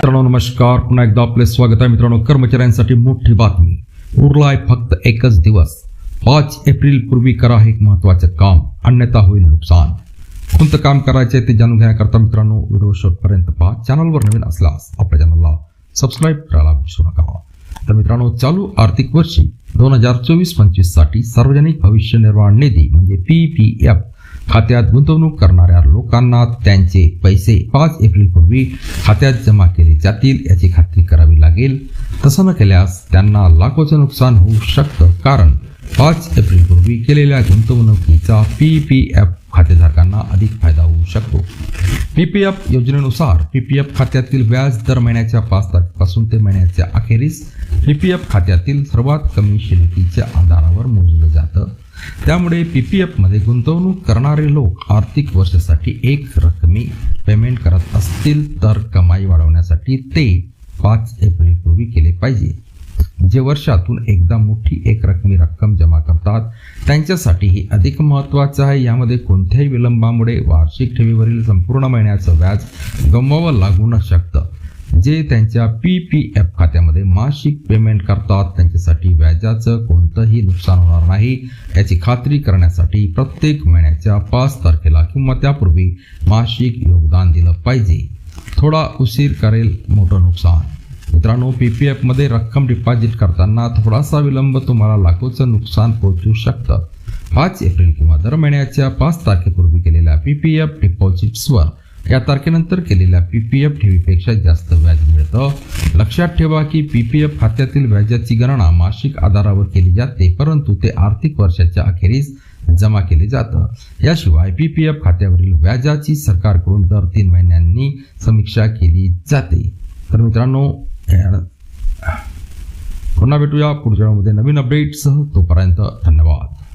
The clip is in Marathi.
मित्रांनो नमस्कार. पुन्हा एकदा आपले स्वागत आहे मित्रांनो. कर्मचाऱ्यांसाठी मोठी बातमी. उरलाय फक्त एकच दिवस. पाच एप्रिल पूर्वी करा हे एक महत्वाचं काम. अन्यथा होईल नुकसान. कोणतं काम करायचे ते जाणून घेण्याकरता मित्रांनो व्हिडिओ शेवटपर्यंत पहा. चॅनलवर नवीन असल्यास आपल्या चॅनलला सबस्क्राईब करायला विसरू नका. तर मित्रांनो चालू आर्थिक वर्षी दोन हजार चोवीस पंचवीससाठी सार्वजनिक भविष्य निर्वाह निधी म्हणजे पी पी एफ खात्यात गुंतवणूक करणाऱ्या लोकांना त्यांचे पैसे पाच एप्रिलपूर्वी खात्यात जमा केले जातील याची खात्री करावी लागेल. तसं न केल्यास त्यांना लाखोचं नुकसान होऊ शकतं. कारण पाच एप्रिलपूर्वी केलेल्या गुंतवणुकीचा पी पी एफ खातेधारकांना अधिक फायदा होऊ शकतो. पी पी एफ योजनेनुसार पी पी एफ खात्यातील व्याज दर महिन्याच्या पाच तारखेपासून ते महिन्याच्या अखेरीस पी पी एफ खात्यातील सर्वात कमी शिल्लकीच्या आधारावर मोजलं जातं. त्यामुळे पी पी एफमध्ये गुंतवणूक करणारे लोक आर्थिक वर्षासाठी एक रकमी पेमेंट करत असतील तर कमाई वाढवण्यासाठी ते पाच एप्रिल पूर्वी केले पाहिजे. जे वर्षातून एकदा मोठी एक रकमी रक्कम जमा करतात त्यांच्यासाठी हे अधिक महत्त्वाचं आहे. यामध्ये कोणत्याही विलंबामुळे वार्षिक ठेवीवरील संपूर्ण महिन्याचं व्याज गमवावं लागू न शकतं. जे त्यांच्या पी पी एफ खात्यामध्ये मासिक पेमेंट करतात त्यांच्यासाठी व्याजाचं कोणतंही नुकसान होणार नाही. याची खात्री करण्यासाठी प्रत्येक महिन्याच्या पाच तारखेला किंवा त्यापूर्वी मासिक योगदान दिलं पाहिजे. थोडा उशीर करेल मोठं नुकसान. मित्रांनो पी पी एफमध्ये रक्कम डिपॉझिट करताना थोडासा विलंब तुम्हाला लाखोचं नुकसान पोहोचू शकतं. पाच एप्रिल किंवा दर महिन्याच्या पाच तारखेपूर्वी केलेल्या पी पी एफ डिपॉझिट्सवर या तारखेनंतर केलेल्या पी पी एफ ठेवीपेक्षा जास्त व्याज मिळतं. लक्षात ठेवा की पी पी एफ खात्यातील व्याजाची गणना मासिक आधारावर केली जाते परंतु ते आर्थिक वर्षाच्या अखेरीस जमा केले जातं. याशिवाय पी पी एफ खात्यावरील व्याजाची सरकारकडून दर तीन महिन्यांनी समीक्षा केली जाते. तर मित्रांनो पुन्हा भेटूया पुढच्या नवीन अपडेटसह तोपर्यंत धन्यवाद.